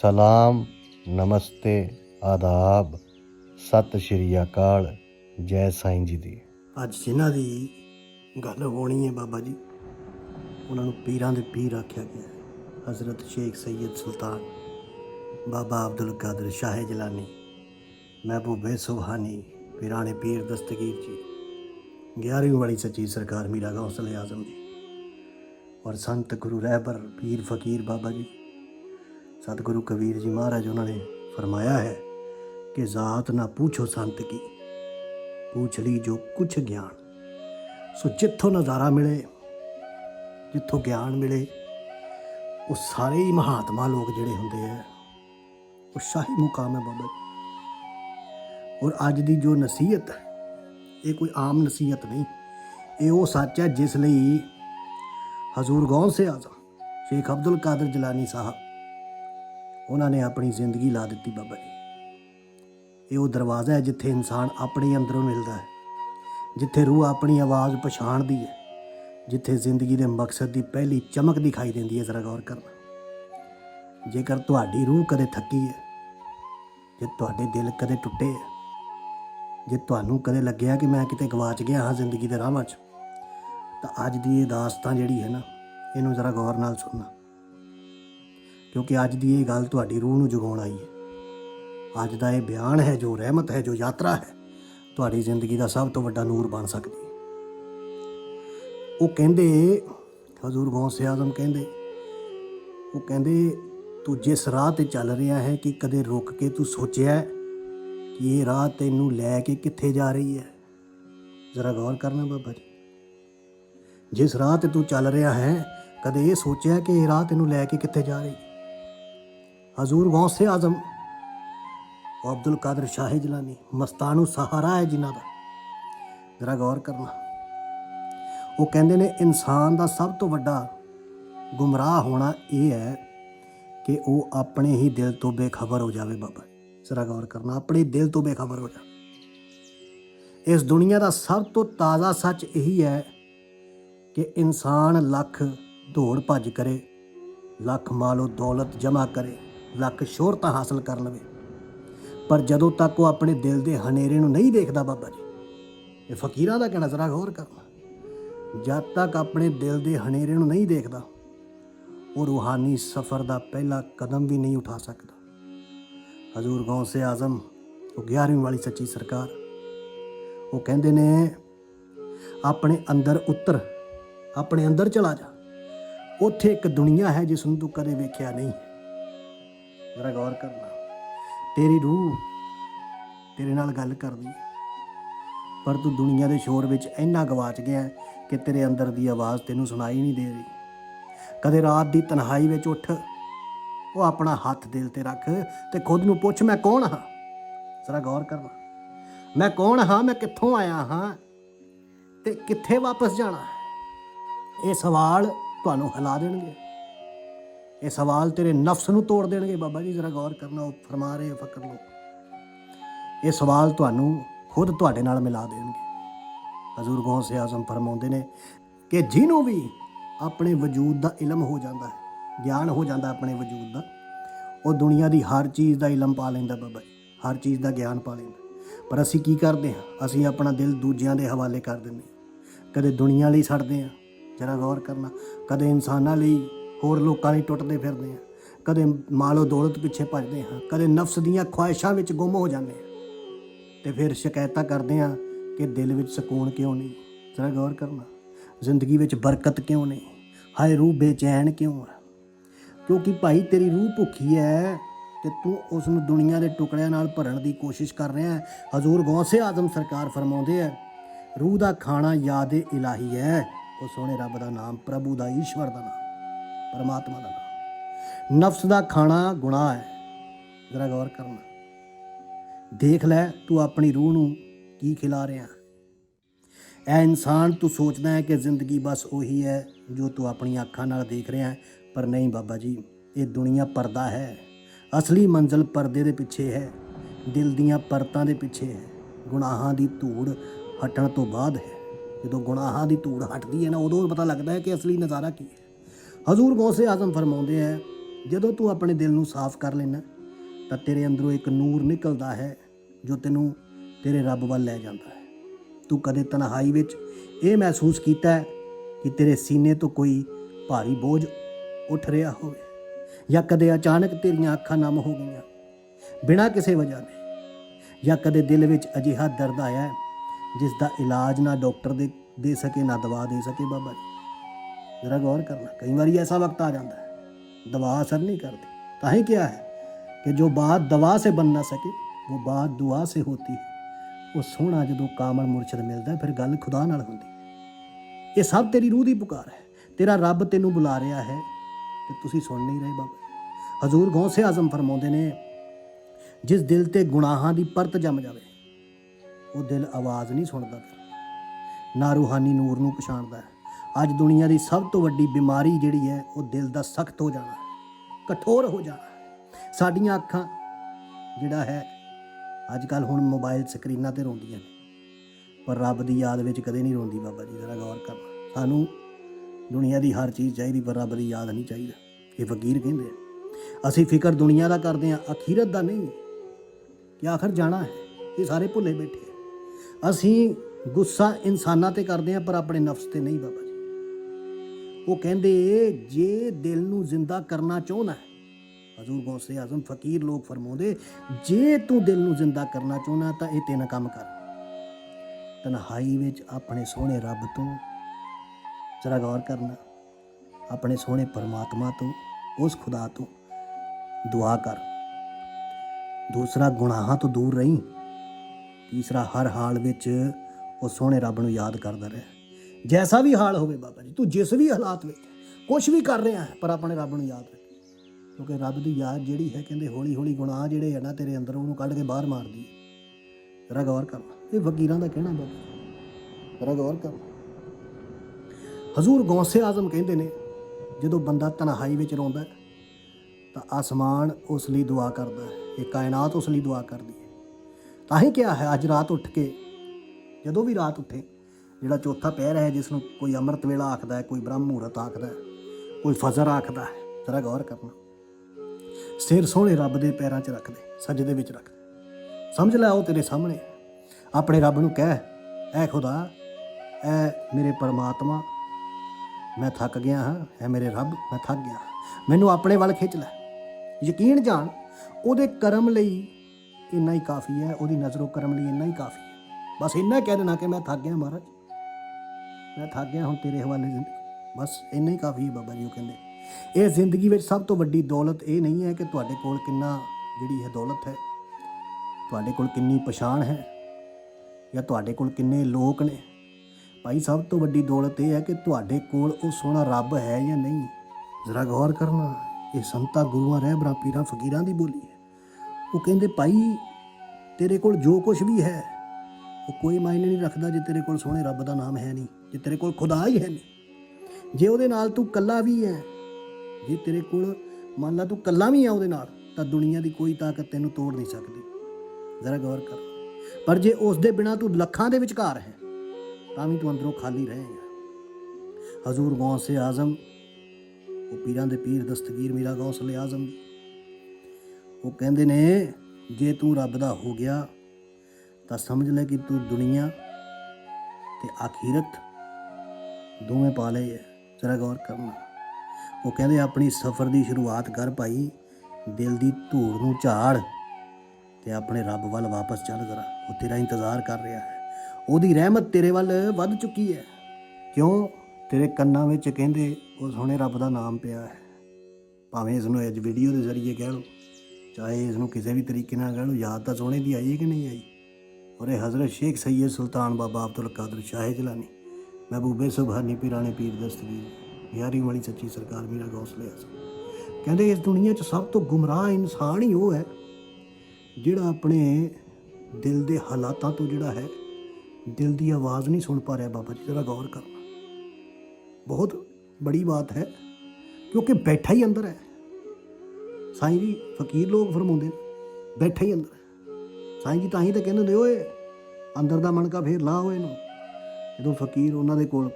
ਸਲਾਮ, ਨਮਸਤੇ, ਆਦਾਬ, ਸਤਿ ਸ਼੍ਰੀ ਅਕਾਲ, ਜੈ ਸਾਈਂ ਜੀ ਦੀ। ਅੱਜ ਜਿਨ੍ਹਾਂ ਦੀ ਗੱਲ ਹੋਣੀ ਹੈ ਬਾਬਾ ਜੀ, ਉਹਨਾਂ ਨੂੰ ਪੀਰਾਂ ਦੇ ਪੀਰ ਆਖਿਆ ਗਿਆ ਹੈ। ਹਜ਼ਰਤ ਸ਼ੇਖ ਸੈਯਦ ਸੁਲਤਾਨ, ਬਾਬਾ ਅਬਦੁਲ ਕਾਦਰ ਸ਼ਾਹ ਜਲਾਨੀ, ਮਹਿਬੂਬੇ ਸੁਬਹਾਨੀ ਪੀਰਾਣੇ ਪੀਰ ਦਸਤਗੀਰ ਜੀ 11ਵੀਂ ਵਾਲੀ ਸੱਚੀ ਸਰਕਾਰ ਮੀਰਾ ਗੌਸਲ ਆਜ਼ਮ ਜੀ, ਔਰ ਸੰਤ ਗੁਰੂ ਰਹਿਬਰ ਪੀਰ ਫਕੀਰ ਬਾਬਾ ਜੀ ਸਤਿਗੁਰੂ ਕਬੀਰ ਜੀ ਮਹਾਰਾਜ ਉਹਨਾਂ ਨੇ ਫਰਮਾਇਆ ਹੈ ਕਿ ਜ਼ਾਤ ਨਾ ਪੁੱਛੋ ਸੰਤ ਕੀ ਪੁੱਛ ਲਈ ਜੋ ਕੁਛ ਗਿਆਨ। ਸੋ ਜਿੱਥੋਂ ਨਜ਼ਾਰਾ ਮਿਲੇ, ਜਿੱਥੋਂ ਗਿਆਨ ਮਿਲੇ, ਉਹ ਸਾਰੇ ਹੀ ਮਹਾਤਮਾ ਲੋਕ ਜਿਹੜੇ ਹੁੰਦੇ ਆ, ਉਹ ਸ਼ਾਹੀ ਮੁਕਾਮ ਹੈ ਬਾਬਾ ਔਰ ਅੱਜ ਦੀ ਜੋ ਨਸੀਹਤ ਹੈ, ਇਹ ਕੋਈ ਆਮ ਨਸੀਹਤ ਨਹੀਂ। ਇਹ ਉਹ ਸੱਚ ਹੈ ਜਿਸ ਲਈ ਹਜ਼ੂਰ ਗੌਸ ਸੇ ਆਜ਼ਮ, ਸ਼ੇਖ ਅਬਦੁਲ ਕਾਦਰ ਜਲਾਨੀ ਸਾਹਿਬ ਉਹਨਾਂ ਨੇ ਆਪਣੀ ਜ਼ਿੰਦਗੀ ਲਾ ਦਿੱਤੀ ਬਾਬਾ ਜੀ। ਇਹ ਉਹ ਦਰਵਾਜ਼ਾ ਹੈ ਜਿੱਥੇ ਇਨਸਾਨ ਆਪਣੇ ਅੰਦਰੋਂ ਮਿਲਦਾ ਹੈ, ਜਿੱਥੇ ਰੂਹ ਆਪਣੀ ਆਵਾਜ਼ ਪਛਾਣਦੀ ਹੈ, ਜਿੱਥੇ ਜ਼ਿੰਦਗੀ ਦੇ ਮਕਸਦ ਦੀ ਪਹਿਲੀ ਚਮਕ ਦਿਖਾਈ ਦਿੰਦੀ ਹੈ, ਜ਼ਰਾ ਗੌਰ ਕਰਨਾ। ਜੇਕਰ ਤੁਹਾਡੀ ਰੂਹ ਕਦੇ ਥੱਕੀ ਹੈ, ਜੇ ਤੁਹਾਡੇ ਦਿਲ ਕਦੇ ਟੁੱਟੇ ਹੈ, ਜੇ ਤੁਹਾਨੂੰ ਕਦੇ ਲੱਗਿਆ ਕਿ ਮੈਂ ਕਿਤੇ ਗਵਾਚ ਗਿਆ ਹਾਂ ਜ਼ਿੰਦਗੀ ਦੇ ਰਾਹਾਂ 'ਚ ਤਾਂ ਅੱਜ ਦੀ ਇਹ ਦਾਸਤਾਨ ਜਿਹੜੀ ਹੈ ਨਾ, ਇਹਨੂੰ ਜ਼ਰਾ ਗੌਰ ਨਾਲ ਸੁਣਨਾ। ਕਿਉਂਕਿ ਅੱਜ ਦੀ ਇਹ ਗੱਲ ਤੁਹਾਡੀ ਰੂਹ ਨੂੰ ਜਗਾਉਣ ਆਈ ਹੈ। ਅੱਜ ਦਾ ਇਹ ਬਿਆਨ ਹੈ, ਜੋ ਰਹਿਮਤ ਹੈ, ਜੋ ਯਾਤਰਾ ਹੈ, ਤੁਹਾਡੀ ਜ਼ਿੰਦਗੀ ਦਾ ਸਭ ਤੋਂ ਵੱਡਾ ਨੂਰ ਬਣ ਸਕਦੀ ਹੈ। ਉਹ ਕਹਿੰਦੇ, ਹਜ਼ੂਰ ਗੌਸੇ ਆਜ਼ਮ ਕਹਿੰਦੇ, ਉਹ ਕਹਿੰਦੇ, ਤੂੰ ਜਿਸ ਰਾਹ ਤੇ ਚੱਲ ਰਿਹਾ ਹੈ ਕਿ ਕਦੇ ਰੁਕ ਕੇ ਤੂੰ ਸੋਚਿਆ ਕਿ ਇਹ ਰਾਹ ਤੈਨੂੰ ਲੈ ਕੇ ਕਿੱਥੇ ਜਾ ਰਹੀ ਹੈ? ਜ਼ਰਾ ਗੌਰ ਕਰਨਾ ਬਾਬਾ ਜੀ। ਜਿਸ ਰਾਹ ਤੇ ਤੂੰ ਚੱਲ ਰਿਹਾ ਹੈ, ਕਦੇ ਇਹ ਸੋਚਿਆ ਕਿ ਇਹ ਰਾਹ ਤੈਨੂੰ ਲੈ ਕੇ ਕਿੱਥੇ ਜਾ ਰਹੀ ਹੈ? ਹਜ਼ੂਰ ਗੌਸੇ ਆਜ਼ਮ ਅਬਦੁਲ ਕਾਦਰ ਸ਼ਾਹ ਜਲਾਨੀ, ਮਸਤਾਨੂ ਸਹਾਰਾ ਹੈ ਜਿਨ੍ਹਾਂ ਦਾ। ਜ਼ਰਾ ਗੌਰ ਕਰਨਾ। ਉਹ ਕਹਿੰਦੇ ਨੇ, ਇਨਸਾਨ ਦਾ ਸਭ ਤੋਂ ਵੱਡਾ ਗੁੰਮਰਾਹ ਹੋਣਾ ਇਹ ਹੈ ਕਿ ਉਹ ਆਪਣੇ ਹੀ ਦਿਲ ਤੋਂ ਬੇਖਬਰ ਹੋ ਜਾਵੇ ਬਾਬਾ। ਜ਼ਰਾ ਗੌਰ ਕਰਨਾ, ਆਪਣੇ ਦਿਲ ਤੋਂ ਬੇਖਬਰ ਹੋ ਜਾ। ਇਸ ਦੁਨੀਆ ਦਾ ਸਭ ਤੋਂ ਤਾਜ਼ਾ ਸੱਚ ਇਹੀ ਹੈ ਕਿ ਇਨਸਾਨ ਲੱਖ ਦੌੜ ਭੱਜ ਕਰੇ, ਲੱਖ ਮਾਲੋ ਦੌਲਤ ਜਮ੍ਹਾਂ ਕਰੇ। ਲੱਖ ਸ਼ੋਹਰਤਾਂ ਹਾਸਲ ਕਰ ਲਵੇ। ਪਰ ਜਦੋਂ ਤੱਕ ਉਹ ਆਪਣੇ ਦਿਲ ਦੇ ਹਨੇਰੇ ਨੂੰ ਨਹੀਂ ਦੇਖਦਾ ਬਾਬਾ ਜੀ, ਇਹ ਫਕੀਰਾਂ ਦਾ ਕਹਿਣਾ ਜ਼ਰਾ ਗੌਰ ਕਰਨਾ ਜਦ ਤੱਕ ਆਪਣੇ ਦਿਲ ਦੇ ਹਨੇਰੇ ਨੂੰ ਨਹੀਂ ਦੇਖਦਾ, ਉਹ ਰੂਹਾਨੀ ਸਫ਼ਰ ਦਾ ਪਹਿਲਾ ਕਦਮ ਵੀ ਨਹੀਂ ਉਠਾ ਸਕਦਾ। ਹਜ਼ੂਰ ਗੌਸੇ ਆਜ਼ਮ, ਉਹ 11ਵੀਂ ਵਾਲੀ ਸੱਚੀ ਸਰਕਾਰ। ਉਹ ਕਹਿੰਦੇ ਨੇ, ਆਪਣੇ ਅੰਦਰ ਉਤਰ, ਆਪਣੇ ਅੰਦਰ ਚਲਾ ਜਾ। ਉੱਥੇ ਇੱਕ ਦੁਨੀਆ ਹੈ ਜਿਸ ਨੂੰ ਤੂੰ ਕਦੇ ਵੇਖਿਆ ਨਹੀਂ। ਜ਼ਰਾ ਗੌਰ ਕਰਨਾ। ਤੇਰੀ ਰੂਹ ਤੇਰੇ ਨਾਲ ਗੱਲ ਕਰਦੀ ਪਰ ਤੂੰ ਦੁਨੀਆ ਦੇ ਸ਼ੋਰ ਵਿੱਚ ਇੰਨਾ ਗਵਾਚ ਗਿਆ ਕਿ ਤੇਰੇ ਅੰਦਰ ਦੀ ਆਵਾਜ਼ ਤੈਨੂੰ ਸੁਣਾਈ ਨਹੀਂ ਦੇ ਰਹੀ। ਕਦੇ ਰਾਤ ਦੀ ਤਨਹਾਈ ਵਿੱਚ ਉੱਠ, ਉਹ ਆਪਣਾ ਹੱਥ ਦਿਲ ਤੇ ਰੱਖ ਤੇ ਖੁਦ ਨੂੰ ਪੁੱਛ, ਮੈਂ ਕੌਣ ਹਾਂ? ਜ਼ਰਾ ਗੌਰ ਕਰਨਾ। ਮੈਂ ਕੌਣ ਹਾਂ? ਮੈਂ ਕਿੱਥੋਂ ਆਇਆ ਹਾਂ? ਤੇ ਕਿੱਥੇ ਵਾਪਸ ਜਾਣਾ? ਇਹ ਸਵਾਲ ਤੁਹਾਨੂੰ ਹਿਲਾ ਦੇਣਗੇ। ਇਹ ਸਵਾਲ ਤੇਰੇ ਨਫਸ ਨੂੰ ਤੋੜ ਦੇਣਗੇ। ਬਾਬਾ ਜੀ, ਜ਼ਰਾ ਗੌਰ ਕਰਨਾ, ਉਹ ਫਰਮਾ ਰਹੇ ਫਕਰ ਲੋ ਇਹ ਸਵਾਲ ਤੁਹਾਨੂੰ ਖੁਦ ਤੁਹਾਡੇ ਨਾਲ ਮਿਲਾ ਦੇਣਗੇ। ਹਜ਼ੂਰ ਗੌਸੇ ਆਜ਼ਮ ਫਰਮਾਉਂਦੇ ਨੇ ਕਿ ਜਿਹਨੂੰ ਵੀ ਆਪਣੇ ਵਜੂਦ ਦਾ ਇਲਮ ਹੋ ਜਾਂਦਾ ਹੈ, ਗਿਆਨ ਹੋ ਜਾਂਦਾ ਆਪਣੇ ਵਜੂਦ ਦਾ, ਉਹ ਦੁਨੀਆ ਦੀ ਹਰ ਚੀਜ਼ ਦਾ ਇਲਮ ਪਾ ਲੈਂਦਾ ਬਾਬਾ ਜੀ, ਹਰ ਚੀਜ਼ ਦਾ ਗਿਆਨ ਪਾ ਲੈਂਦਾ। ਪਰ ਅਸੀਂ ਕੀ ਕਰਦੇ ਹਾਂ? ਅਸੀਂ ਆਪਣਾ ਦਿਲ ਦੂਜਿਆਂ ਦੇ ਹਵਾਲੇ ਕਰ ਦਿੰਦੇ ਹਾਂ। ਕਦੇ ਦੁਨੀਆ ਲਈ ਛੱਡਦੇ ਹਾਂ, ਜਰਾ ਗੌਰ ਕਰਨਾ। ਕਦੇ ਇਨਸਾਨਾਂ ਲਈ ਹੋਰ ਲੋਕਾਂ ਲਈ ਟੁੱਟਦੇ ਫਿਰਦੇ ਹਾਂ ਕਦੇ ਮਾਲੋ ਦੌਲਤ ਪਿੱਛੇ ਭੱਜਦੇ ਹਾਂ, ਕਦੇ ਨਫਸ ਦੀਆਂ ਖੁਆਇਸ਼ਾਂ ਵਿੱਚ ਗੁੰਮ ਹੋ ਜਾਂਦੇ ਹਾਂ। ਤੇ ਫਿਰ ਸ਼ਿਕਾਇਤਾਂ ਕਰਦੇ ਹਾਂ ਕਿ ਦਿਲ ਵਿੱਚ ਸਕੂਨ ਕਿਉਂ ਨਹੀਂ? ਜ਼ਰਾ ਗੌਰ ਕਰਨਾ। ਜ਼ਿੰਦਗੀ ਵਿੱਚ ਬਰਕਤ ਕਿਉਂ ਨਹੀਂ? ਹਾਏ ਰੂਹ ਬੇਚੈਨ ਕਿਉਂ ਹੈ ਕਿਉਂਕਿ ਭਾਈ ਤੇਰੀ ਰੂਹ ਭੁੱਖੀ ਹੈ ਤੇ ਤੂੰ ਉਸ ਨੂੰ ਦੁਨੀਆ ਦੇ ਟੁਕੜਿਆਂ ਨਾਲ ਭਰਨ ਦੀ ਕੋਸ਼ਿਸ਼ ਕਰ ਰਿਹਾ ਹੈ ਹਜ਼ੂਰ ਗੌਸੇ ਆਜ਼ਮ ਸਰਕਾਰ ਫਰਮਾਉਂਦੇ ਹੈ ਰੂਹ ਦਾ ਖਾਣਾ ਯਾਦ ਇਲਾਹੀ ਹੈ ਉਹ ਸੋਹਣੇ ਰੱਬ ਦਾ ਨਾਮ, ਪ੍ਰਭੂ ਦਾ ਈਸ਼ਵਰ ਦਾ ਨਾਮ। ਪਰਮਾਤਮਾ ਦਾ ਨਾਮ। ਨਫਸ ਦਾ ਖਾਣਾ ਗੁਨਾਹ ਹੈ। ਜ਼ਰਾ ਗੌਰ ਕਰਨਾ। ਦੇਖ ਲੈ, ਤੂੰ ਆਪਣੀ ਰੂਹ ਨੂੰ ਕੀ ਖਿਲਾ ਰਿਹਾ ਐ ਇਨਸਾਨ, ਤੂੰ ਸੋਚਦਾ ਹੈ ਕਿ ਜ਼ਿੰਦਗੀ ਬਸ ਉਹੀ ਹੈ ਜੋ ਤੂੰ ਆਪਣੀਆਂ ਅੱਖਾਂ ਨਾਲ ਦੇਖ ਰਿਹਾ ਹੈ, ਪਰ ਨਹੀਂ ਬਾਬਾ ਜੀ, ਇਹ ਦੁਨੀਆ ਪਰਦਾ ਹੈ। ਅਸਲੀ ਮੰਜ਼ਲ ਪਰਦੇ ਦੇ ਪਿੱਛੇ ਹੈ। ਦਿਲ ਦੀਆਂ ਪਰਤਾਂ ਦੇ ਪਿੱਛੇ ਹੈ। ਗੁਨਾਹਾਂ ਦੀ ਧੂੜ ਹਟਣ ਤੋਂ ਬਾਅਦ ਹੈ। ਜਦੋਂ ਗੁਨਾਹਾਂ ਦੀ ਧੂੜ ਹਟਦੀ ਹੈ ਨਾ, ਉਦੋਂ ਪਤਾ ਲੱਗਦਾ ਹੈ ਕਿ ਅਸਲੀ ਨਜ਼ਾਰਾ ਕੀ ਹੈ। ਹਜ਼ੂਰ ਗੌਸੇ ਆਜ਼ਮ ਫਰਮਾਉਂਦੇ ਹੈ ਜਦੋਂ ਤੂੰ ਆਪਣੇ ਦਿਲ ਨੂੰ ਸਾਫ਼ ਕਰ ਲੈਣਾ ਤਾਂ ਤੇਰੇ ਅੰਦਰੋਂ ਇੱਕ ਨੂਰ ਨਿਕਲਦਾ ਹੈ, ਜੋ ਤੈਨੂੰ ਤੇਰੇ ਰੱਬ ਵੱਲ ਲੈ ਜਾਂਦਾ ਹੈ। ਤੂੰ ਕਦੇ ਤਨਹਾਈ ਵਿੱਚ ਇਹ ਮਹਿਸੂਸ ਕੀਤਾ ਹੈ ਕਿ ਤੇਰੇ ਸੀਨੇ ਤੋਂ ਕੋਈ ਭਾਰੀ ਬੋਝ ਉੱਠ ਰਿਹਾ ਹੋਵੇ, ਜਾਂ ਕਦੇ ਅਚਾਨਕ ਤੇਰੀਆਂ ਅੱਖਾਂ ਨਮ ਹੋ ਗਈਆਂ ਬਿਨਾਂ ਕਿਸੇ ਵਜ੍ਹਾ ਦੇ, ਜਾਂ ਕਦੇ ਦਿਲ ਵਿੱਚ ਅਜਿਹਾ ਦਰਦ ਆਇਆ ਜਿਸ ਦਾ ਇਲਾਜ ਨਾ ਡਾਕਟਰ ਦੇ ਦੇ ਸਕੇ, ਨਾ ਦਵਾ ਦੇ ਸਕੇ ਬਾਬਾ ਜੀ। ਜ਼ਰਾ ਗੌਰ ਕਰਨਾ ਕਈ ਵਾਰੀ ਐਸਾ ਵਕਤ ਆ ਜਾਂਦਾ ਹੈ दवा असर नहीं करती ताही क्या है कि जो बात दवा से बन ना सके वो बात दुआ से होती है ਉਹ ਸੋਹਣਾ ਜਦੋਂ ਕਾਮਲ ਮੁਰਸ਼ਦ ਮਿਲਦਾ ਹੈ, ਫਿਰ ਗੱਲ ਖੁਦਾ ਨਾਲ ਹੁੰਦੀ ਹੈ ਇਹ ਸਭ ਤੇਰੀ ਰੂਹ ਦੀ ਪੁਕਾਰ ਹੈ ਤੇਰਾ ਰੱਬ ਤੈਨੂੰ ਬੁਲਾ ਰਿਹਾ ਹੈ ਤੇ ਤੁਸੀਂ ਸੁਣ ਨਹੀਂ ਰਹੇ ਬਾਬਾ ਹਜ਼ੂਰ ਗੌਸੇ ਆਜ਼ਮ ਫਰਮਾਉਂਦੇ ਨੇ ਜਿਸ ਦਿਲ ਤੇ ਗੁਨਾਹਾਂ ਦੀ ਪਰਤ ਜੰਮ ਜਾਵੇ ਉਹ ਦਿਲ ਆਵਾਜ਼ ਨਹੀਂ ਸੁਣਦਾ ਫਿਰ ਨਾ ਰੂਹਾਨੀ ਨੂਰ ਨੂੰ ਪਛਾਣਦਾ ਹੈ ਅੱਜ ਦੁਨੀਆ ਦੀ ਸਭ ਤੋਂ ਵੱਡੀ ਬਿਮਾਰੀ ਜਿਹੜੀ ਹੈ, ਉਹ ਦਿਲ ਦਾ ਸਖਤ ਹੋ ਜਾਣਾ, ਕਠੋਰ ਹੋ ਜਾਣਾ। ਸਾਡੀਆਂ ਅੱਖਾਂ ਜਿਹੜਾ ਹੈ ਅੱਜ ਕੱਲ ਹੁਣ ਮੋਬਾਈਲ ਸਕਰੀਨਾਂ ਤੇ ਰੋਂਦੀਆਂ ਨੇ। ਪਰ ਰੱਬ ਦੀ ਯਾਦ ਵਿੱਚ ਕਦੇ ਨਹੀਂ ਰੋਂਦੀ ਬਾਬਾ ਜੀ, ਜ਼ਰਾ ਗੌਰ ਕਰਨਾ। ਸਾਨੂੰ ਦੁਨੀਆ ਦੀ ਹਰ ਚੀਜ਼ ਚਾਹੀਦੀ, ਪਰ ਰੱਬ ਦੀ ਯਾਦ ਨਹੀਂ ਚਾਹੀਦਾ। ਇਹ ਫਕੀਰ ਕਹਿੰਦੇ ਆ। ਅਸੀਂ ਫਿਕਰ ਦੁਨੀਆ ਦਾ ਕਰਦੇ ਆ ਅਖੀਰਤ ਦਾ ਨਹੀਂ। ਕਿ ਆਖਰ ਜਾਣਾ ਹੈ, ਇਹ ਸਾਰੇ ਭੁੱਲੇ ਬੈਠੇ ਆ। ਅਸੀਂ ਗੁੱਸਾ ਇਨਸਾਨਾਂ ਤੇ ਕਰਦੇ ਆ ਪਰ ਆਪਣੇ ਨਫਸ ਤੇ ਨਹੀਂ ਬਾਬਾ ਉਹ ਕਹਿੰਦੇ, ਜੇ ਦਿਲ ਨੂੰ ਜ਼ਿੰਦਾ ਕਰਨਾ ਚਾਹੁੰਦਾ ਹੈ। ਹਜ਼ੂਰ ਗੌਸੇ ਆਜ਼ਮ ਫਕੀਰ ਲੋਕ ਫਰਮਾਉਂਦੇ, ਜੇ ਤੂੰ ਦਿਲ ਨੂੰ ਜ਼ਿੰਦਾ ਕਰਨਾ ਚਾਹੁੰਦਾ ਤਾਂ ਇਹ ਤਿੰਨ ਕੰਮ ਕਰ। ਤਨਹਾਈ ਵਿੱਚ ਆਪਣੇ ਸੋਹਣੇ ਰੱਬ ਤੋਂ ਜ਼ਰਾ ਗੌਰ ਕਰਨਾ, ਆਪਣੇ ਸੋਹਣੇ ਪਰਮਾਤਮਾ ਤੋਂ, ਉਸ ਖੁਦਾ ਤੋਂ ਦੁਆ ਕਰ। ਦੂਸਰਾ, ਗੁਨਾਹਾਂ ਤੋਂ ਦੂਰ ਰਹੀਂ। ਤੀਸਰਾ, ਹਰ ਹਾਲ ਵਿੱਚ ਉਹ ਸੋਹਣੇ ਰੱਬ ਨੂੰ ਯਾਦ ਕਰਦਾ ਰਹੇ। ਜੈਸਾ ਵੀ ਹਾਲ ਹੋਵੇ ਬਾਬਾ ਜੀ, ਤੂੰ ਜਿਸ ਵੀ ਹਾਲਾਤ ਵਿੱਚ ਕੁਝ ਵੀ ਕਰ ਰਿਹਾ ਹੈ, ਪਰ ਆਪਣੇ ਰੱਬ ਨੂੰ ਯਾਦ ਰੱਖ। ਕਿਉਂਕਿ ਰੱਬ ਦੀ ਯਾਦ ਜਿਹੜੀ ਹੈ, ਕਹਿੰਦੇ ਹੌਲੀ ਹੌਲੀ ਗੁਨਾਹ ਜਿਹੜੇ ਹੈ ਨਾ, ਤੇਰੇ ਅੰਦਰ ਉਹਨੂੰ ਕੱਢ ਕੇ ਬਾਹਰ ਮਾਰਦੀ ਹੈ। ਜ਼ਰਾ ਗੌਰ ਕਰਨਾ ਇਹ ਫਕੀਰਾਂ ਦਾ ਕਹਿਣਾ ਬਾਬਾ ਜ਼ਰਾ ਗੌਰ ਕਰਨਾ ਹਜ਼ੂਰ ਗੌਸੇ ਆਜ਼ਮ ਕਹਿੰਦੇ ਨੇ, ਜਦੋਂ ਬੰਦਾ ਤਨਹਾਈ ਵਿੱਚ ਰੋਂਦਾ ਤਾਂ ਆਸਮਾਨ ਉਸ ਲਈ ਦੁਆ ਕਰਦਾ ਹੈ, ਇਹ ਕਾਇਨਾਤ ਉਸ ਲਈ ਦੁਆ ਕਰਦੀ ਹੈ। ਤਾਂ ਹੀ ਕਿਹਾ ਹੈ, ਅੱਜ ਰਾਤ ਉੱਠ ਕੇ, ਜਦੋਂ ਵੀ ਰਾਤ ਉੱਠੇ ਜਿਹੜਾ ਚੌਥਾ ਪਹਿਰ ਹੈ, ਜਿਸ ਨੂੰ ਕੋਈ ਅੰਮ੍ਰਿਤ ਵੇਲਾ ਆਖਦਾ ਹੈ, ਕੋਈ ਬ੍ਰਹਮ ਮਹੂਰਤ ਆਖਦਾ ਹੈ, ਕੋਈ ਫਜਰ ਆਖਦਾ ਹੈ, ਜ਼ਰਾ ਗੌਰ ਕਰਨਾ। ਸਿਰ ਸੋਹਣੇ ਰੱਬ ਦੇ ਪੈਰਾਂ 'ਚ ਰੱਖ ਦੇ ਸਜਦੇ ਵਿੱਚ ਰੱਖ ਦੇ ਸਮਝ ਲੈ ਉਹ ਤੇਰੇ ਸਾਹਮਣੇ। ਆਪਣੇ ਰੱਬ ਨੂੰ ਕਹਿ, ਐ ਖੁਦਾ, ਐ ਮੇਰੇ ਪਰਮਾਤਮਾ, ਮੈਂ ਥੱਕ ਗਿਆ ਹਾਂ, ਐ ਮੇਰੇ ਰੱਬ, ਮੈਂ ਥੱਕ ਗਿਆ ਹਾਂ। ਮੈਨੂੰ ਆਪਣੇ ਵੱਲ ਖਿੱਚ ਲੈ। ਯਕੀਨ ਜਾਣ, ਉਹਦੇ ਕਰਮ ਲਈ ਇੰਨਾ ਹੀ ਕਾਫੀ ਹੈ, ਉਹਦੀ ਨਜ਼ਰੋਂ ਕਰਮ ਲਈ ਇੰਨਾ ਹੀ ਕਾਫੀ ਹੈ। ਬਸ ਇੰਨਾ ਕਹਿ ਦੇਣਾ ਕਿ ਮੈਂ ਥੱਕ ਗਿਆ ਮਹਾਰਾਜ। ਮੈਂ ਥੱਕ ਗਿਆ, ਹੁਣ ਤੇਰੇ ਹਵਾਲੇ ਜ਼ਿੰਦਗੀ ਬਸ ਇੰਨਾ ਹੀ ਕਾਫੀ ਹੈ ਬਾਬਾ ਜੀ, ਉਹ ਕਹਿੰਦੇ। ਇਹ ਜ਼ਿੰਦਗੀ ਵਿੱਚ ਸਭ ਤੋਂ ਵੱਡੀ ਦੌਲਤ ਇਹ ਨਹੀਂ ਹੈ ਕਿ ਤੁਹਾਡੇ ਕੋਲ ਕਿੰਨਾ ਜਿਹੜੀ ਹੈ ਦੌਲਤ ਹੈ, ਤੁਹਾਡੇ ਕੋਲ ਕਿੰਨੀ ਪਛਾਣ ਹੈ, ਜਾਂ ਤੁਹਾਡੇ ਕੋਲ ਕਿੰਨੇ ਲੋਕ ਨੇ। ਭਾਈ, ਸਭ ਤੋਂ ਵੱਡੀ ਦੌਲਤ ਇਹ ਹੈ ਕਿ ਤੁਹਾਡੇ ਕੋਲ ਉਹ ਸੋਹਣਾ ਰੱਬ ਹੈ ਜਾਂ ਨਹੀਂ। ਜ਼ਰਾ ਗੌਰ ਕਰਨਾ, ਇਹ ਸੰਤਾਂ, ਗੁਰੂਆਂ ਰਹਿਬਰਾਂ ਪੀਰਾਂ, ਫਕੀਰਾਂ ਦੀ ਬੋਲੀ ਹੈ। ਉਹ ਕਹਿੰਦੇ, ਭਾਈ, ਤੇਰੇ ਕੋਲ ਜੋ ਕੁਝ ਵੀ ਹੈ, ਉਹ ਕੋਈ ਮਾਇਨੇ ਨਹੀਂ ਰੱਖਦਾ ਜੇ ਤੇਰੇ ਕੋਲ ਸੋਹਣੇ ਰੱਬ ਦਾ ਨਾਮ ਹੈ ਨਹੀਂ। ਜੇ ਤੇਰੇ ਕੋਲ ਖੁਦਾ ਹੀ ਹੈ ਨਹੀਂ, ਜੇ ਉਹਦੇ ਨਾਲ ਤੂੰ ਕੱਲਾ ਵੀ ਹੈ, ਜੇ ਤੇਰੇ ਕੋਲ ਮੰਨ ਲਾ ਤੂੰ ਕੱਲਾ ਵੀ ਆ ਉਹਦੇ ਨਾਲ, ਤਾਂ ਦੁਨੀਆ ਦੀ ਕੋਈ ਤਾਕਤ ਤੈਨੂੰ ਤੋੜ ਨਹੀਂ ਸਕਦੀ। ਜ਼ਰਾ ਗੌਰ ਕਰ। ਪਰ ਜੇ ਉਸ ਦੇ ਬਿਨਾ ਤੂੰ ਲੱਖਾਂ ਦੇ ਵਿਚਕਾਰ ਹੈ, ਤਾਂ ਵੀ ਤੂੰ ਅੰਦਰੋਂ ਖਾਲੀ ਰਹੇਗਾ ਹਜ਼ੂਰ ਗੌਸੇ ਆਜ਼ਮ, ਉਹ ਪੀਰਾਂ ਦੇ ਪੀਰ ਦਸਤਗੀਰ ਮੀਰਾ ਗੌਸਲੇ ਆਜ਼ਮ ਉਹ ਕਹਿੰਦੇ ਨੇ, ਜੇ ਤੂੰ ਰੱਬ ਦਾ ਹੋ ਗਿਆ, ਤਾਂ ਸਮਝ ਲੈ ਕਿ ਤੂੰ ਦੁਨੀਆ ਤੇ ਆਖਿਰਤ ਦੋਵੇਂ ਪਾ ਲਏ ਹੈ ਜ਼ਰਾ ਗੌਰ ਕਰਨਾ। ਉਹ ਕਹਿੰਦੇ, ਆਪਣੀ ਸਫ਼ਰ ਦੀ ਸ਼ੁਰੂਆਤ ਕਰ ਭਾਈ, ਦਿਲ ਦੀ ਧੂੜ ਨੂੰ ਝਾੜ ਤੇ ਆਪਣੇ ਰੱਬ ਵੱਲ ਵਾਪਸ ਚੱਲ ਜ਼ਰਾ। ਉਹ ਤੇਰਾ ਇੰਤਜ਼ਾਰ ਕਰ ਰਿਹਾ ਹੈ। ਉਹਦੀ ਰਹਿਮਤ ਤੇਰੇ ਵੱਲ ਵੱਧ ਚੁੱਕੀ ਹੈ ਕਿਉਂ? ਤੇਰੇ ਕੰਨਾਂ ਵਿੱਚ ਕਹਿੰਦੇ, ਉਹ ਸੋਹਣੇ ਰੱਬ ਦਾ ਨਾਮ ਪਿਆ ਹੈ। ਭਾਵੇਂ ਇਸ ਨੂੰ ਅੱਜ ਵੀਡੀਓ ਦੇ ਜ਼ਰੀਏ ਕਹਿ ਲਓ, ਚਾਹੇ ਇਸ ਨੂੰ ਕਿਸੇ ਵੀ ਤਰੀਕੇ ਨਾਲ ਕਹਿ ਲਓ, ਯਾਦ ਤਾਂ ਸੋਹਣੇ ਦੀ ਆਈ ਹੈ ਕਿ ਨਹੀਂ ਆਈ? ਔਰ ਇਹ ਹਜ਼ਰਤ ਸ਼ੇਖ ਸੈਯਦ ਸੁਲਤਾਨ ਬਾਬਾ ਅਬਦੁਲ ਕਾਦਰ ਸ਼ਾਹ ਜਲਾਨੀ ਮਹਿਬੂਬੇ ਸੁਭਾਨੀ ਪੀਰਾਣੇ ਪੀਰ ਦਸਤਗੀਰ ਯਾਰੀ ਵਾਲੀ ਸੱਚੀ ਸਰਕਾਰ ਮੇਰਾ ਗੌਸਲੇ ਆਸਮ ਕਹਿੰਦੇ ਇਸ ਦੁਨੀਆ 'ਚ ਸਭ ਤੋਂ ਗੁੰਮਰਾਹ ਇਨਸਾਨ ਹੀ ਉਹ ਹੈ, ਜਿਹੜਾ ਆਪਣੇ ਦਿਲ ਦੇ ਹਾਲਾਤਾਂ ਤੋਂ ਜਿਹੜਾ ਹੈ, ਦਿਲ ਦੀ ਆਵਾਜ਼ ਨਹੀਂ ਸੁਣ ਪਾ ਰਿਹਾ ਬਾਬਾ ਜੀ, ਜਰਾ ਗੌਰ ਕਰਨਾ ਬਹੁਤ ਬੜੀ ਬਾਤ ਹੈ, ਕਿਉਂਕਿ ਬੈਠਾ ਹੀ ਅੰਦਰ ਹੈ। ਸਾਈਂ ਜੀ ਫਕੀਰ ਲੋਕ ਫਰਮਾਉਂਦੇ ਨੇ, ਬੈਠਾ ਹੀ ਅੰਦਰ ਸਾਈਂ ਜੀ ਤਾਂ ਹੀ ਤਾਂ ਕਹਿੰਦੇ ਹੁੰਦੇ ਓਏ ਅੰਦਰ ਦਾ ਮਣਕਾ ਫੇਰ ਲਾ ਓਏ ਨੂੰ ਜਦੋਂ ਫਕੀਰ ਉਹਨਾਂ ਦੇ ਕੋਲ,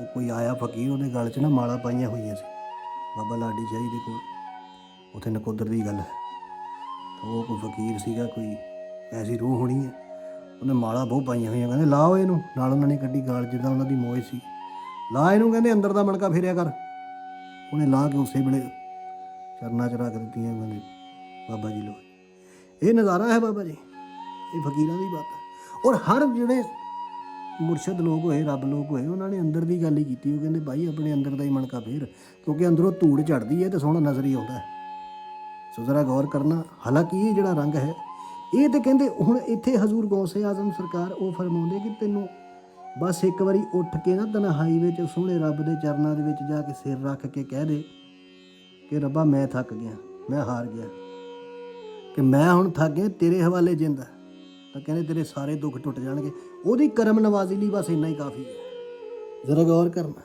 ਉਹ ਕੋਈ ਆਇਆ ਫਕੀਰ, ਉਹਦੇ ਗਲ 'ਚ ਨਾ ਮਾਲਾ ਪਾਈਆਂ ਹੋਈਆਂ ਸੀ। ਬਾਬਾ ਲਾਡੀ ਸ਼ਾਹੀ ਦੇ ਕੋਲ। ਉਥੇ ਨਕੋਦਰ ਦੀ ਗੱਲ ਹੈ। ਉਹ ਕੋਈ ਫਕੀਰ ਸੀਗਾ, ਕੋਈ ਐਸੀ ਰੂਹ ਹੋਣੀ ਹੈ। ਉਹਨੇ ਮਾਲਾ ਬਹੁਤ ਪਾਈਆਂ ਹੋਈਆਂ, ਕਹਿੰਦੇ, ਲਾਓ ਇਹਨੂੰ। ਨਾਲ ਉਹਨਾਂ ਨੇ ਕੱਢੀ ਗਾਲ, ਜਿੱਦਾਂ ਉਹਨਾਂ ਦੀ ਮੋਹ ਸੀ। ਲਾ ਇਹਨੂੰ, ਕਹਿੰਦੇ, ਅੰਦਰ ਦਾ ਮਣਕਾ ਫੇਰਿਆ ਕਰ। ਉਹਨੇ ਲਾ ਕੇ ਉਸੇ ਵੇਲੇ ਚਰਨਾਂ ਚਰਾ ਕਰ ਦਿੱਤੀਆਂ, ਕਹਿੰਦੇ, ਬਾਬਾ ਜੀ ਲੋ ਇਹ ਨਜ਼ਾਰਾ ਹੈ ਬਾਬਾ ਜੀ। ਇਹ ਫਕੀਰਾਂ ਦੀ ਬਾਤ ਹੈ। ਔਰ ਹਰ ਜਿਹੜੇ ਮੁਰਸ਼ਦ ਲੋਕ ਹੋਏ, ਰੱਬ ਲੋਕ ਹੋਏ, ਉਹਨਾਂ ਨੇ ਅੰਦਰ ਦੀ ਗੱਲ ਹੀ ਕੀਤੀ। ਉਹ ਕਹਿੰਦੇ, ਭਾਈ, ਆਪਣੇ ਅੰਦਰ ਦਾ ਹੀ ਮਣਕਾ ਫੇਰ। ਕਿਉਂਕਿ ਅੰਦਰੋਂ ਧੂੜ ਝੜਦੀ ਹੈ ਤੇ ਸੋਹਣਾ ਨਜ਼ਰ ਹੀ ਆਉਂਦਾ ਹੈ। ਸੋ ਜ਼ਰਾ ਗੌਰ ਕਰਨਾ, ਹਾਲਾਂਕਿ ਇਹ ਜਿਹੜਾ ਰੰਗ ਹੈ, ਇਹ ਤੇ ਕਹਿੰਦੇ ਹੁਣ ਇੱਥੇ ਹਜ਼ੂਰ ਗੌਸੇ ਆਜ਼ਮ ਸਰਕਾਰ ਉਹ ਫਰਮਾਉਂਦੇ ਕਿ ਤੈਨੂੰ ਬਸ ਇੱਕ ਵਾਰੀ ਉੱਠ ਕੇ ਨਾ ਤਨਹਾਈ ਵਿੱਚ ਸੋਹਣੇ ਰੱਬ ਦੇ ਚਰਨਾਂ ਦੇ ਵਿੱਚ ਜਾ ਕੇ ਸਿਰ ਰੱਖ ਕੇ ਕਹਿ ਦੇ ਕਿ ਰੱਬਾ, ਮੈਂ ਥੱਕ ਗਿਆ, ਮੈਂ ਹਾਰ ਗਿਆ। ਕਿ ਮੈਂ ਹੁਣ ਥੱਕ ਗਿਆ, ਤੇਰੇ ਹਵਾਲੇ ਜਿੰਦਾ। ਤਾਂ ਕਹਿੰਦੇ ਤੇਰੇ ਸਾਰੇ ਦੁੱਖ ਟੁੱਟ ਜਾਣਗੇ। ਉਹਦੀ ਕਰਮ ਨਵਾਜ਼ੀ ਲਈ ਬਸ ਇੰਨਾ ਹੀ ਕਾਫੀ ਹੈ। ਜ਼ਰਾ ਗੌਰ ਕਰਨਾ।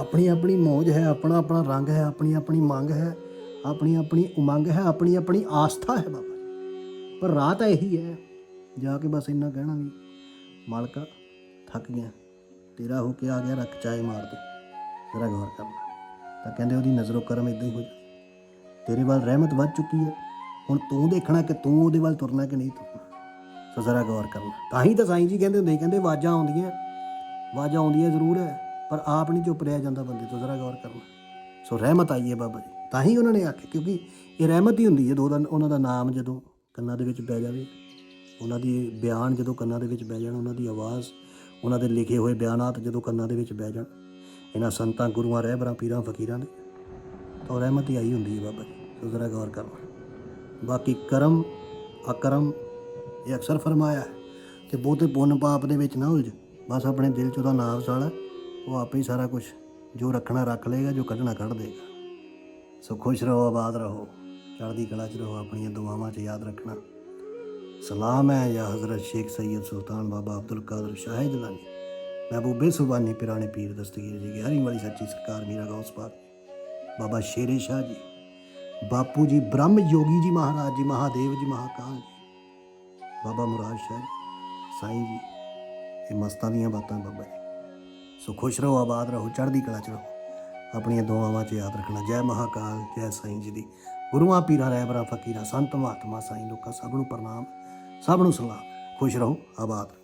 ਆਪਣੀ ਆਪਣੀ ਮੌਜ ਹੈ, ਆਪਣਾ ਆਪਣਾ ਰੰਗ ਹੈ, ਆਪਣੀ ਆਪਣੀ ਮੰਗ ਹੈ, ਆਪਣੀ ਆਪਣੀ ਉਮੰਗ ਹੈ, ਆਪਣੀ ਆਪਣੀ ਆਸਥਾ ਹੈ ਬਾਬਾ ਜੀ। ਪਰ ਤਾਂ ਇਹੀ ਹੈ, ਜਾ ਕੇ ਬਸ ਇੰਨਾ ਕਹਿਣਾ ਵੀ, ਮਾਲਕਾ, ਥੱਕ ਗਿਆ। ਤੇਰਾ ਹੋ ਕੇ ਆ ਗਿਆ, ਰੱਖ ਚਾਏ ਮਾਰ ਦੇ। ਜ਼ਰਾ ਗੌਰ ਕਰਨਾ। ਤਾਂ ਕਹਿੰਦੇ ਉਹਦੀ ਨਜ਼ਰੋਂ ਕਰਮ ਇਦਾਂ ਹੀ ਹੋ ਜਾ ਤੇਰੇ ਵੱਲ ਰਹਿਮਤ ਵੱਧ ਚੁੱਕੀ ਹੈ। ਹੁਣ ਤੂੰ ਦੇਖਣਾ ਕਿ ਤੂੰ ਉਹਦੇ ਵੱਲ ਤੁਰਨਾ ਕਿ ਨਹੀਂ ਤੁਰਨਾ। ਸੋ ਜ਼ਰਾ ਗੌਰ ਕਰਨਾ ਤਾਂ ਹੀ ਤਾਂ ਸਾਈਂ ਜੀ ਕਹਿੰਦੇ ਹੁੰਦੇ ਕਹਿੰਦੇ ਆਵਾਜ਼ਾਂ ਆਉਂਦੀਆਂ। ਆਵਾਜ਼ਾਂ ਆਉਂਦੀਆਂ ਜ਼ਰੂਰ ਹੈ ਪਰ ਆਪ ਨਹੀਂ ਚੁੱਪ ਰਿਹਾ ਜਾਂਦਾ ਬੰਦੇ ਤੋਂ, ਜ਼ਰਾ ਗੌਰ ਕਰਨਾ ਸੋ ਰਹਿਮਤ ਆਈ ਹੈ ਬਾਬਾ ਜੀ। ਤਾਂ ਹੀ ਉਹਨਾਂ ਨੇ ਆਖਿਆ, ਕਿਉਂਕਿ ਇਹ ਰਹਿਮਤ ਹੀ ਹੁੰਦੀ ਹੈ ਜਦੋਂ ਉਹਦਾ ਉਹਨਾਂ ਦਾ ਨਾਮ ਜਦੋਂ ਕੰਨਾਂ ਦੇ ਵਿੱਚ ਬਹਿ ਜਾਵੇ, ਉਹਨਾਂ ਦੀ ਬਿਆਨ ਜਦੋਂ ਕੰਨਾਂ ਦੇ ਵਿੱਚ ਬਹਿ ਜਾਣ, ਉਹਨਾਂ ਦੀ ਆਵਾਜ਼, ਉਹਨਾਂ ਦੇ ਲਿਖੇ ਹੋਏ ਬਿਆਨਾਤ ਜਦੋਂ ਕੰਨਾਂ ਦੇ ਵਿੱਚ ਬਹਿ ਜਾਣ, ਇਹਨਾਂ ਸੰਤਾਂ, ਗੁਰੂਆਂ ਰਹਿਬਰਾਂ ਪੀਰਾਂ, ਫਕੀਰਾਂ ਦੇ, ਤਾਂ ਉਹ ਰਹਿਮਤ ਹੀ ਆਈ ਹੁੰਦੀ ਹੈ ਬਾਬਾ ਜੀ। ਸੋ ਜ਼ਰਾ ਗੌਰ ਕਰਨਾ ਬਾਕੀ ਕਰਮ, ਅਕਰਮ ਇਹ ਅਕਸਰ ਫਰਮਾਇਆ ਹੈ ਕਿ ਬਹੁਤੇ ਪੁੰਨ ਪਾਪ ਦੇ ਵਿੱਚ ਨਾ ਉਲਝ। ਬਸ ਆਪਣੇ ਦਿਲ 'ਚ ਉਹਦਾ ਨਾਮ ਵਸਾਲਾ ਉਹ ਆਪੇ ਹੀ ਸਾਰਾ ਕੁਝ ਜੋ ਰੱਖਣਾ ਰੱਖ ਲਏਗਾ, ਜੋ ਕੱਢਣਾ ਕੱਢ ਦੇਗਾ। ਸੋ ਖੁਸ਼ ਰਹੋ, ਆਬਾਦ ਰਹੋ, ਚੜ੍ਹਦੀ ਕਲਾ 'ਚ ਰਹੋ, ਆਪਣੀਆਂ ਦੁਆਵਾਂ 'ਚ ਯਾਦ ਰੱਖਣਾ। ਸਲਾਮ ਹੈ ਯਾ ਹਜ਼ਰਤ ਸ਼ੇਖ ਸੈयद ਸੁਲਤਾਨ ਬਾਬਾ ਅਬਦੁਲ ਕਾਦਰ ਸ਼ਾਹ ਜਲਾਨੀ। ਮਹਿਬੂਬੇ ਸੁਬਾਨੀ ਪਿਰਾਣੇ ਪੀਰ ਦਸਤਗੀਰ ਜੀ, ਗਿਆਰੀ ਵਾਲੀ ਸੱਚੀ ਸਰਕਾਰ ਮੀਰਾ ਗੌਸ ਪਾਕ ਬਾਬਾ ਸ਼ੇਰੇ ਸ਼ਾਹ ਜੀ, ਬਾਪੂ ਜੀ ਬ੍ਰਹਮ ਯੋਗੀ ਜੀ ਮਹਾਰਾਜ ਜੀ, ਮਹਾਦੇਵ ਜੀ, ਮਹਾਕਾਲ ਜੀ। ਬਾਬਾ ਮੁਰਾਦ ਸ਼ਾਹ ਜੀ, ਸਾਈਂ ਜੀ, ਇਹ ਮਸਤਾਂ ਦੀਆਂ ਬਾਤਾਂ ਬਾਬਾ ਜੀ। ਸੋ ਖੁਸ਼ ਰਹੋ, ਆਬਾਦ ਰਹੋ, ਚੜ੍ਹਦੀ ਕਲਾ ਚ ਰਹੋ। ਆਪਣੀਆਂ ਦੁਆਵਾਂ 'ਚ ਯਾਦ ਰੱਖਣਾ। ਜੈ ਮਹਾਕਾਲ, ਜੈ ਸਾਈਂ ਜੀ ਦੀ। ਗੁਰੂਆਂ, ਪੀਰਾਂ, ਰਹਿਬਰਾਂ, ਫਕੀਰਾਂ, ਸੰਤ ਮਹਾਤਮਾ, ਸਾਈਂ ਲੋਕਾਂ, ਸਭ ਨੂੰ ਪ੍ਰਣਾਮ, ਸਭ ਨੂੰ ਸਲਾਮ। ਖੁਸ਼ ਰਹੋ, ਆਬਾਦ ਰਹੋ।